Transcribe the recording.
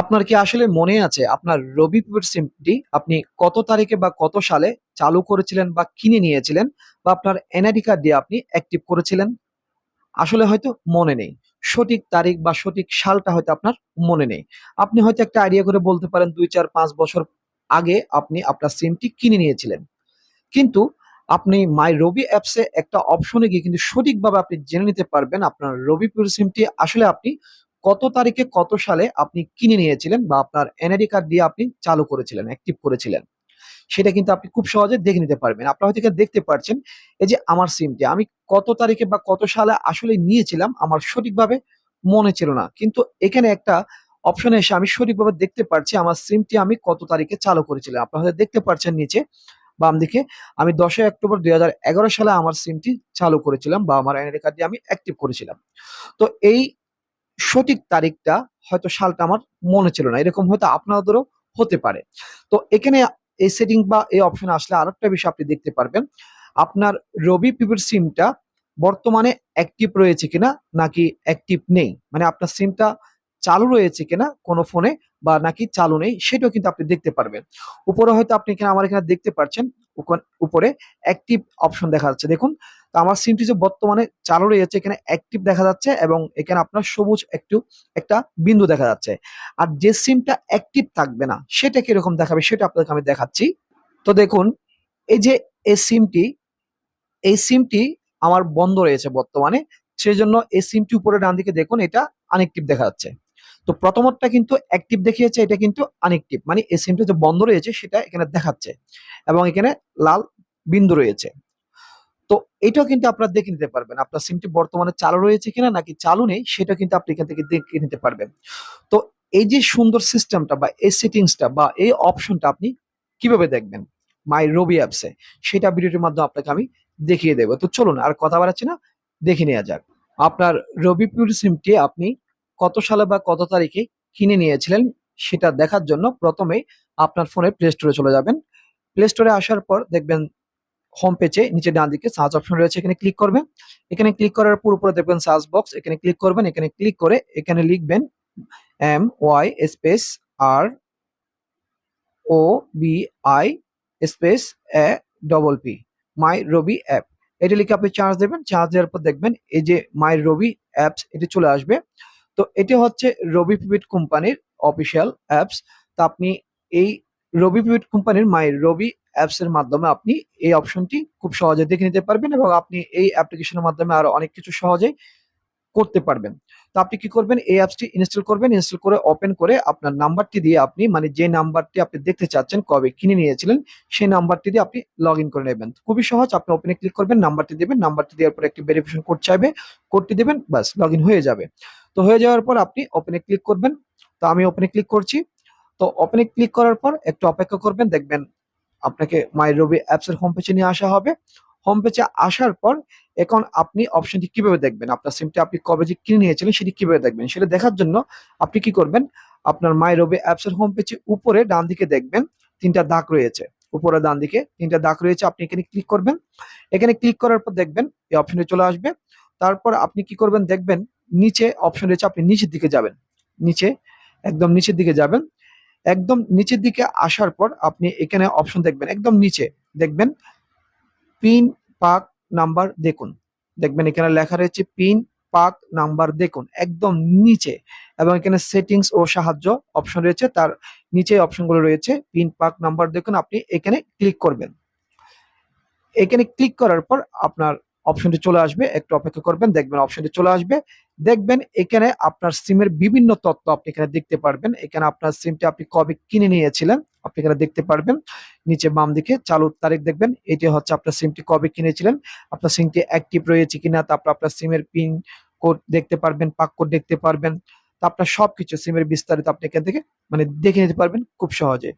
আপনার কি আসলে মনে আছে আপনার রবি প্রিপেড সিমটি আপনি কত তারিখে বা কত সালে চালু করেছিলেন বা কিনে নিয়েছিলেন বা আপনার এনআইডি কার্ড দিয়ে আপনি অ্যাক্টিভ করেছিলেন? আসলে হয়তো মনে নেই। সঠিক তারিখ বা সঠিক সালটা হয়তো আপনার মনে নেই। আপনি হয়তো একটা আইডিয়া করে বলতে পারেন দুই, চার, পাঁচ বছর আগে আপনি আপনার সিমটি কিনে নিয়েছিলেন। কিন্তু আপনি মাই রবি অ্যাপসে একটা অপশনে গিয়ে কিন্তু সঠিকভাবে আপনি জেনে নিতে পারবেন আপনার রবি সিমটি আসলে আপনি কত তারিখে কত সালে আপনি কিনে নিয়েছিলেন বা আপনার এনআইডি কার্ড দিয়ে আপনি চালু করেছিলেন অ্যাক্টিভ করেছিলেন? সেটা কিন্তু আপনি খুব সহজে দেখে নিতে পারবেন। আপনারা হয়তো দেখতে পারছেন, এই যে আমার সিমটি আমি কত তারিখে বা কত সালে আসলে নিয়েছিলাম আমার সঠিকভাবে মনে ছিল না। কিন্তু এখানে একটা অপশনে এসে আমি সঠিকভাবে দেখতে পারছি আমার সিমটি আমি কত তারিখে চালু করেছিলাম। আপনারা হয়তো দেখতে পারছেন নিচে, বাম দিকে, আমি দশই অক্টোবর দুই হাজার এগারো সালে আমার সিমটি চালু করেছিলাম বা আমার এনআইডি কার্ড দিয়ে আমি অ্যাক্টিভ করেছিলাম। তো এই সঠিক তারিখটা হয়তো সালটা আমার মনে ছিল না। এরকম হয়তো আপনাদেরও হতে পারে। তো এখানে এই সেটিং বা এই অপশন আসলে আরেকটা বিষয় আপনি দেখতে পারবেন। আপনার রবি পিপির সিমটা বর্তমানে অ্যাক্টিভ রয়েছে কিনা নাকি অ্যাক্টিভ নেই? মানে আপনার সিমটা চালু রয়েছে কিনা কোনো ফোনে বা নাকি চালু নেই, সেটাও কিন্তু আপনি দেখতে পারবেন। উপরে হয়তো আপনি এখানে আমার এখানে দেখতে পাচ্ছেন উপরে অ্যাক্টিভ অপশন দেখা যাচ্ছে। দেখুন, তো আমার সিমটি যে বর্তমানে চালু রয়েছে, এখানে অ্যাক্টিভ দেখা যাচ্ছে এবং এখানে আপনার সবুজ একটু, একটা বিন্দু দেখা যাচ্ছে। আর যে সিমটা অ্যাক্টিভ থাকবে না, সেটা কীরকম দেখাবে সেটা আপনাকে আমি দেখাচ্ছি। তো দেখুন, এই যে এই সিমটি এই সিমটি আমার বন্ধ রয়েছে বর্তমানে সেই জন্য এই সিমটি উপরে ডান দিকে দেখুন, এটা আনএক্টিভ দেখা যাচ্ছে। তো প্রথমটা কিন্তু অ্যাক্টিভ দেখিয়েছে, এটা কিন্তু আনএক্টিভ মানে এই সিমটা যে বন্ধ রয়েছে সেটা এখানে দেখাচ্ছে এবং এখানে লাল বিন্দু রয়েছে। তো এটাও কিন্তু আপনারা দেখে নিতে পারবেন, আপনার সিমটি বর্তমানে চালু রয়েছে কিনা নাকি চালু নেই, সেটা কিন্তু আপনি এখান থেকে দেখে নিতে পারবেন। তো এই যে সুন্দর সিস্টেমটা বা এই সেটিংসটা বা এই অপশনটা আপনি কীভাবে দেখবেন? মাই রবি অ্যাপসে সেটা ভিডিওটির মাধ্যমে আপনাকে আমি দেখিয়ে দেবো। তো চলুন আর কথা বাড়াচ্ছি না, দেখে নেওয়া যাক। আপনার রবি পিউর সিমটি আপনি কত সালে বা কত তারিখে কিনে নিয়েছিলেন সেটা দেখার জন্য প্রথমে আপনার ফোনে প্লে স্টোরে চলে যাবেন। প্লে স্টোরে আসার পর দেখবেন হোম পেজে নিচে ডান দিকে সার্চ অপশন রয়েছে, এখানে ক্লিক করবেন। এখানে ক্লিক করার পর উপরে দেখবেন সার্চ বক্স এখানে ক্লিক করবেন, এখানে ক্লিক করে এখানে লিখবেন M Y space R O B I space A double P my Robi app এটা লিখে আপনি চার্জ দেবেন চার্জ দেওয়ার পর দেখবেন এই যে মাই রবি অ্যাপস এটি চলে আসবে। তো এটি হচ্ছে রবি পিপিট কোম্পানির অফিসিয়াল অ্যাপস তা আপনি এই রবি পিপিট কোম্পানির মাই রবি অ্যাপস এর মাধ্যমে আপনি এই অপশনটি খুব সহজে দেখে নিতে পারবেন এবং আপনি এই অ্যাপ্লিকেশনের মাধ্যমে আরও অনেক কিছু সহজেই করতে পারবেন। তো আপনি কি করবেন? এই অ্যাপসটি ইনস্টল করবেন ইনস্টল করে ওপেন করে আপনার নাম্বারটি দিয়ে আপনি মানে যে নাম্বারটি আপনি দেখতে চাচ্ছেন, কবে কিনে নিয়েছিলেন, সেই নাম্বারটি দিয়ে আপনি লগ ইন করে নেবেন। খুবই সহজ, আপনি ওপেনে ক্লিক করবেন নাম্বারটি দেবেন নাম্বারটি দেওয়ার পর একটি ভেরিফিকেশন কোড চাইবে কোডটি দেবেন বাস লগ হয়ে যাবে। তো হয়ে যাওয়ার পর আপনি ওপেনে ক্লিক করবেন। তো আমি ওপেনে ক্লিক করছি। তো ওপেনে ক্লিক করার পর একটু অপেক্ষা করবেন, দেখবেন আপনাকে মাই রবি অ্যাপসের হোম পেজে নিয়ে আসা হবে। হোম পেজে আসার পর এখন আপনি অপশনটি কীভাবে দেখবেন? আপনার সিমটি আপনি কবে যে কিনে নিয়েছিলেন সেটি কীভাবে দেখবেন? সেটা দেখার জন্য আপনি কি করবেন? আপনার মাই রবি অ্যাপসের হোম পেজে উপরে ডান দিকে দেখবেন, তিনটা দাগ রয়েছে। উপরে ডান দিকে তিনটা দাগ রয়েছে, আপনি এখানে ক্লিক করবেন। এখানে ক্লিক করার পর দেখবেন এই অপশনে চলে আসবে। তারপর আপনি কি করবেন? দেখবেন নিচে অপশন রয়েছে, আপনি নিচের দিকে যাবেন। নিচে, একদম নিচের দিকে যাবেন। একদম নিচের দিকে আসার পর আপনি এখানে অপশন দেখবেন, একদম নিচে দেখবেন, পিন পাক নাম্বার দেখুন। দেখবেন এখানে লেখা রয়েছে পিন পাক নাম্বার দেখুন, একদম নিচে। এবং এখানে সেটিংস ও সাহায্য অপশন রয়েছে, তার নিচে অপশনগুলো রয়েছে, পিন পাক নাম্বার দেখুন, আপনি এখানে ক্লিক করবেন। এখানে ক্লিক করার পর আপনার অপশনটি চলে আসবে, একটু অপেক্ষা করবেন, দেখবেন অপশনটি চলে আসবে। দেখবেন এখানে আপনার সিমের বিভিন্ন তথ্য আপনি এখানে দেখতে পারবেন। এখানে আপনার সিমটি আপনি কবে কিনে নিয়েছিলেন, আপনি এখানে দেখতে পারবেন। নিচে বাম দিকে চালুর তারিখ দেখবেন এটি হচ্ছে আপনার সিমটি কবে কিনেছিলেন, আপনার সিমটি অ্যাক্টিভ রয়েছে কিনা, তারপর আপনার সিমের পিন কোড দেখতে পারবেন, পাক কোড দেখতে পারবেন। তা আপনার সবকিছু সিমের বিস্তারিত আপনি এখান থেকে মানে দেখে নিতে পারবেন খুব সহজে।